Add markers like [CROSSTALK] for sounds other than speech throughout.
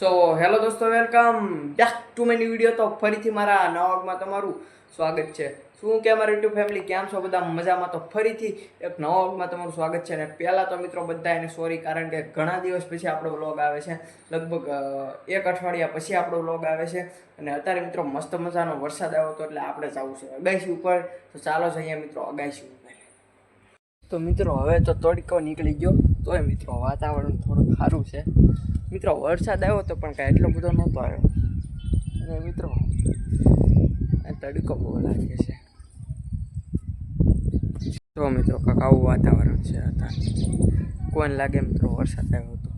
સો hello દોસ્તો welcome back to many video તો ફરીથી મારા નવા વર્ગમાં તમારું સ્વાગત છે. શું કે મારા યુટ્યુબ ફેમિલી કેમ છો બધા? મજામાં? તો ફરીથી એક નવા વર્ગમાં તમારું સ્વાગત છે. અને પહેલાં તો મિત્રો બધા એને સોરી કારણ કે ઘણા દિવસ પછી આપણો વ્લોગ આવે છે. લગભગ એક અઠવાડિયા પછી આપણો વ્લોગ આવે છે. અને અત્યારે મિત્રો મસ્ત મજાનો વરસાદ આવ્યો હતો, એટલે આપણે જવું છે. અગાઈશી ઉપર. તો ચાલો જઈએ મિત્રો અગાઈશી ઉપર. તો મિત્રો, હવે તો તડકો નીકળી ગયો. તોય મિત્રો, વાતાવરણ થોડું સારું છે. મિત્રો, વરસાદ આવ્યો હતો પણ કાંઈ એટલો બધો નહોતો આવ્યો. અને મિત્રો તડકો બહુ લાગે છે. તો મિત્રો, કાંક આવું વાતાવરણ છે અત્યારે. કોઈને લાગે મિત્રો વરસાદ આવ્યો હતો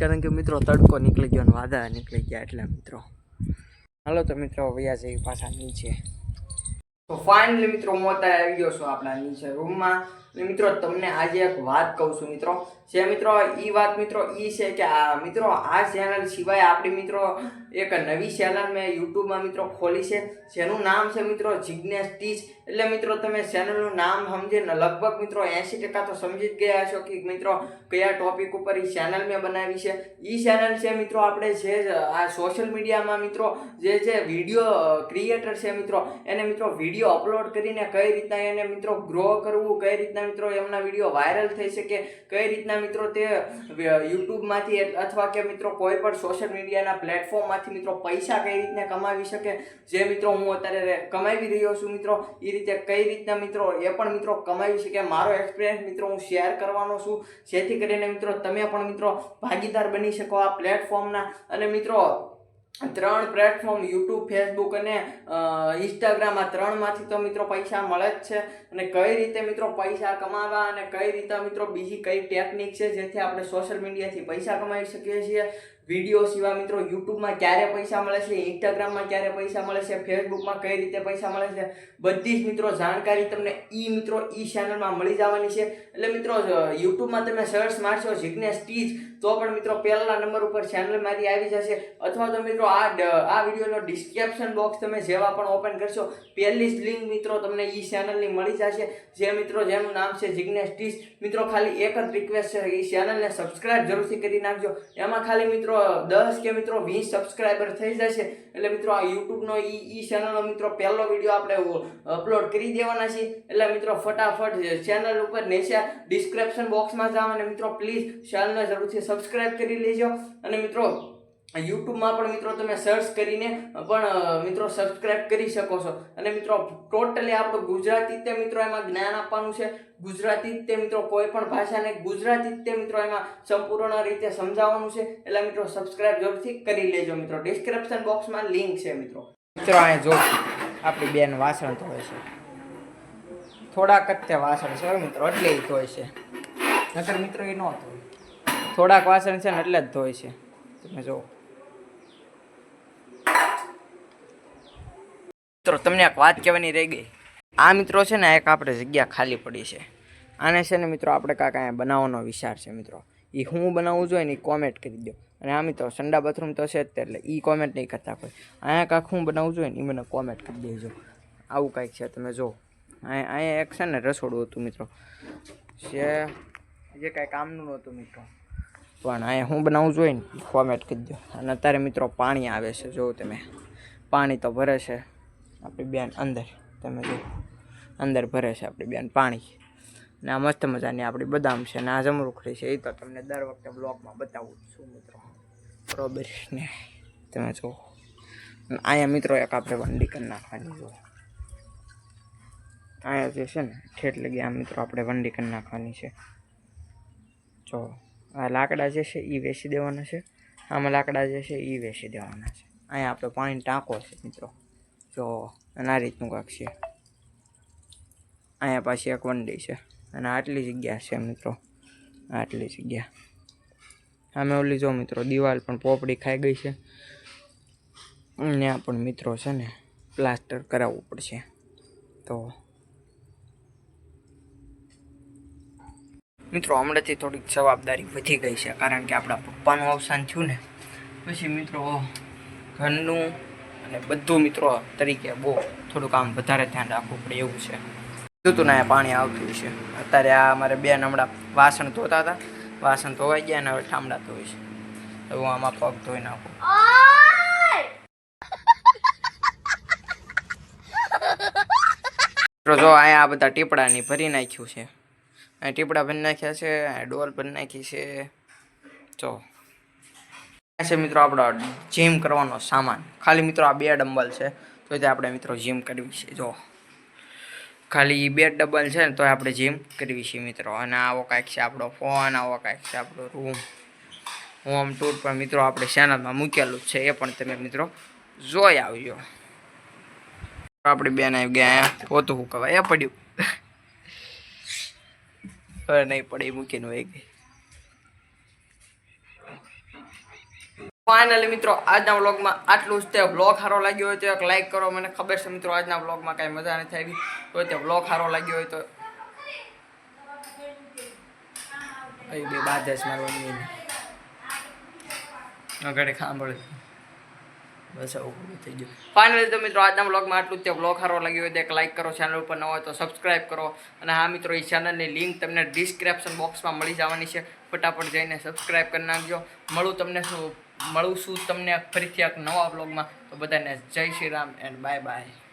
કારણ કે મિત્રો, તડકો નીકળી ગયો અને વાદળા નીકળી ગયા એટલે મિત્રો. હાલો તો મિત્રો વયા જઈ પાછા નીચે. તો ફાઇનલી મિત્રો હું આવી ગયો છું આપણા નીચે રૂમમાં મિત્રો, તમને આજે એક વાત કહું છું મિત્રો. જે મિત્રો એ વાત મિત્રો એ છે કે આ મિત્રો, આ ચેનલ સિવાય આપણી મિત્રો એક નવી ચેનલ મેં યુટ્યુબમાં મિત્રો ખોલી છે. જેનું નામ છે મિત્રો જિજ્ઞેશ ટીચ. એટલે મિત્રો, તમે ચેનલનું નામ સમજીને લગભગ મિત્રો એંસી ટકા તો સમજી જ ગયા છો કે મિત્રો, કયા ટોપિક ઉપર એ ચેનલ મેં બનાવી છે. એ ચેનલ છે મિત્રો, આપણે જે આ સોશિયલ મીડિયામાં મિત્રો, જે જે વીડિયો ક્રિએટર છે મિત્રો, એને મિત્રો વીડિયો અપલોડ કરીને કઈ રીતના એને મિત્રો ગ્રો કરવું, કઈ રીતના મિત્રો, એમના વીડિયો વાયરલ થઈ શકે કઈ રીતના મિત્રો તે યુટ્યુબમાંથી અથવા કે મિત્રો કોઈ પણ સોશિયલ મીડિયાના પ્લેટફોર્મમાંથી મિત્રો પૈસા કઈ રીતના કમાવી શકે, જે મિત્રો હું અત્યારે કમાવી રહ્યો છું મિત્રો એ રીતે કઈ રીતના મિત્રો એ પણ મિત્રો કમાવી શકે, મારો એક્સપિરિયન્સ મિત્રો હું શેર કરવાનો છું. જેથી કરીને મિત્રો તમે પણ મિત્રો ભાગીદાર બની શકો આ પ્લેટફોર્મના અને મિત્રો ત્રણ પ્લેટફોર્મ યુટ્યુબ ફેસબુક અને ઇન્સ્ટાગ્રામ આ ત્રણમાંથી તો મિત્રો પૈસા મળે જ છે. અને કઈ રીતે મિત્રો પૈસા કમાવા અને કઈ રીતે મિત્રો બીજી કઈ ટેકનિક છે જેથી આપણે સોશિયલ મીડિયાથી પૈસા કમાઈ શકીએ છીએ. વીડિયો સિવાય મિત્રો યુટ્યુબમાં ક્યારે પૈસા મળે છે, ઇન્સ્ટાગ્રામમાં ક્યારે પૈસા મળે છે, ફેસબુકમાં કઈ રીતે પૈસા મળે છે, બધી જ મિત્રો જાણકારી તમને ઈ મિત્રો ઈ ચેનલમાં મળી જવાની છે. એટલે મિત્રો યુટ્યુબમાં તમે સર્ચ મારશો જિજ્ઞેશ ટીચ તો પણ મિત્રો પહેલા નંબર ઉપર ચેનલ મારી આવી જશે. અથવા તો મિત્રો આ આ વિડીયોનો ડિસ્ક્રિપ્શન બોક્સ તમે જેવા પણ ઓપન કરશો, પહેલી જ લિંક મિત્રો તમને ઈ ચેનલની મળી જશે. જે મિત્રો જેનું નામ છે જિજ્ઞેશ ટીચ મિત્રો ખાલી એક જ રિક્વેસ્ટ છે એ ચેનલને સબસ્ક્રાઇબ જરૂરથી કરી નાખજો. એમાં ખાલી મિત્રો દસ કે મિત્રો વીસ સબસ્ક્રાઈબર થઈ જશે. એટલે મિત્રો, આ યુટ્યુબનો ઈ ઈ ચેનલનો મિત્રો પહેલો વીડિયો આપણે અપલોડ કરી દેવાના છીએ. એટલે મિત્રો, ફટાફટ ચેનલ ઉપર નીચે ડિસ્ક્રિપ્શન બોક્સમાં જાઓ અને મિત્રો પ્લીઝ ચેનલને જરૂરથી સબસ્ક્રાઈબ કરી લેજો. અને મિત્રો યુટ્યુબમાં પણ મિત્રો તમે સર્ચ કરીને પણ મિત્રો સબસ્ક્રાઇબ કરી શકો છો. અને મિત્રો ટોટલી આપણું ગુજરાતી તે મિત્રો એમાં જ્ઞાન આપવાનું છે. ગુજરાતી તે મિત્રો કોઈ પણ ભાષાને ગુજરાતી તે મિત્રો એમાં સંપૂર્ણ રીતે સમજાવવાનું છે. એટલે મિત્રો સબસ્ક્રાઇબ જરૂરથી કરી લેજો મિત્રો. ડિસ્ક્રિપ્શન બોક્સમાં લિંક છે મિત્રો. મિત્રો, અહીંયા જો આપણી બેન વાસણ ધોય છે. થોડાક જ તે વાસણ છે મિત્રો, એટલે જ ધોય છે. નકર મિત્રો એ ન ધોય. થોડાક વાસણ છે ને એટલે જ ધોય છે. તમે જો મિત્રો, તમને એક વાત કહેવાની રહી ગઈ. આ મિત્રો છે ને, એક આપણે જગ્યા ખાલી પડી છે. આને છે ને મિત્રો, આપણે કાંઈક અહીંયા બનાવવાનો વિચાર છે મિત્રો. એ હું બનાવવું જોઈએ ને એ કોમેન્ટ કરી દો. અને આ મિત્રો, સંડા બાથરૂમ તો છે જ તે, એટલે એ કોમેન્ટ નહીં કરતા કોઈ. અહીંયા કાંઈક હું બનાવવું જોઈએ ને એ મને કોમેન્ટ કરી દેજો. આવું કાંઈક છે, તમે જો અહીંયા અહીંયા એક છે ને રસોડું હતું મિત્રો. જે જે કાંઈ કામનું નહોતું મિત્રો. પણ અહીંયા હું બનાવવું જોઈએ ને કોમેન્ટ કરી દો. અને અત્યારે મિત્રો પાણી આવે છે જો તમે. પાણી તો ભરે છે. આપણી બેન અંદર. તમે જો, અંદર ભરે છે આપણી બેન પાણી. ને આ મસ્ત મજાની આપણી બદામ છે ને આ જમરૂખડી છે. એ તો તમને દર વખતે બ્લોગમાં બતાવું છું મિત્રો. બરોબર ને? તમે જો. અહીંયા મિત્રો એક આપણે વંડી કરી નાખવાની જો. અહીંયા જે છે ને ઠેઠ લગી આ મિત્રો આપણે વંડી કરી નાખવાની છે. જો, આ લાકડા જે છે એ વેચી દેવાના છે. આમાં લાકડા જે છે એ વેચી દેવાના છે. અહીંયા આપણે પાણી ટાંકો છે મિત્રો. જો અને આ રીતનું કાંક છે. અહીંયા પાછી એક વંડી છે. અને આટલી જગ્યા છે મિત્રો. આટલી જગ્યા. આમે ઓલી જો મિત્રો દિવાલ પણ પોપડી ખાઈ ગઈ છે. ત્યાં પણ મિત્રો છે ને પ્લાસ્ટર કરાવવું પડશે. તો મિત્રો હમણાંથી થોડીક જવાબદારી વધી ગઈ છે. કારણ કે આપણા પપ્પાનું અવસાન થયું ને. પછી મિત્રો ઘરનું અને બધું મિત્રો તરીકે બહુ થોડુંક આમ વધારે ધ્યાન રાખવું પડે એવું છે. જોતું ને પાણી આવતું છે. અત્યારે આ અમારે બે નમડા વાસણ ધોતા હતા. વાસણ ધોવાઈ ગયા અને હવે ઠામડા ધોઈ છે. હવે હું આમાં પગ ધોઈ નાખું. મિત્રો જો અહીંયા આ બધા ટીપડાની ભરી નાખ્યું છે. અહીંયા ટીપડા ભરી નાખ્યા છે અહીંયા ડોલ ભરી નાખી છે. જો છે મિત્રો આપણો જીમ કરવાનો સામાન. ખાલી મિત્રો આ બે ડમ્બલ છે તો તે આપણે મિત્રો જીમ કરવી છે. જો, ખાલી બે ડબલ છે ને તો આપણે જીમ કરવી છે મિત્રો. અને આવો કાંઈક છે આપણો ફોન આવો કાંઈક છે આપણો રૂમ હોમ ટૂર પણ મિત્રો આપણે ચેનલમાં મૂકેલું છે એ પણ તમે મિત્રો જોઈ આવજો. આપણી બેન આવી ગયા પોતું હું કહેવાય? એ પડ્યું. [LAUGHS] હવે નહીં પડે, એ મૂકીને વહી ગઈ. ફાઇનલી મિત્રો, આજના વ્લોગમાં આટલું જ. તે વ્લોગ સારો લાગ્યો હોય તો એક લાઇક કરો. મને ખબર છે, મિત્રો, આજના વ્લોગમાં કાંઈ મજા નથી આવી તો તે વ્લોગ સારો લાગ્યો હોય તો બે બાદ જ મારવા મમ્મીને આગળ સાંભળે બસ આવું થઈ ગયું. ફાઇનલી તો મિત્રો, આજના વ્લોગમાં આટલું જ. તે વ્લોગ સારો લાગ્યો હોય તો એક લાઇક કરો ચેનલ ઉપર ન હોય તો સબસ્ક્રાઈબ કરો. અને હા, મિત્રો, એ ચેનલની લિંક તમને ડિસ્ક્રિપ્શન બોક્સમાં મળી જવાની છે. ફટાફટ જઈને સબસ્ક્રાઈબ કરી નાખજો. મળું તમને શું મળું છું તમને ફરીથી એક નવા બ્લોગમાં તો બધાને જય Shri Ram and bye bye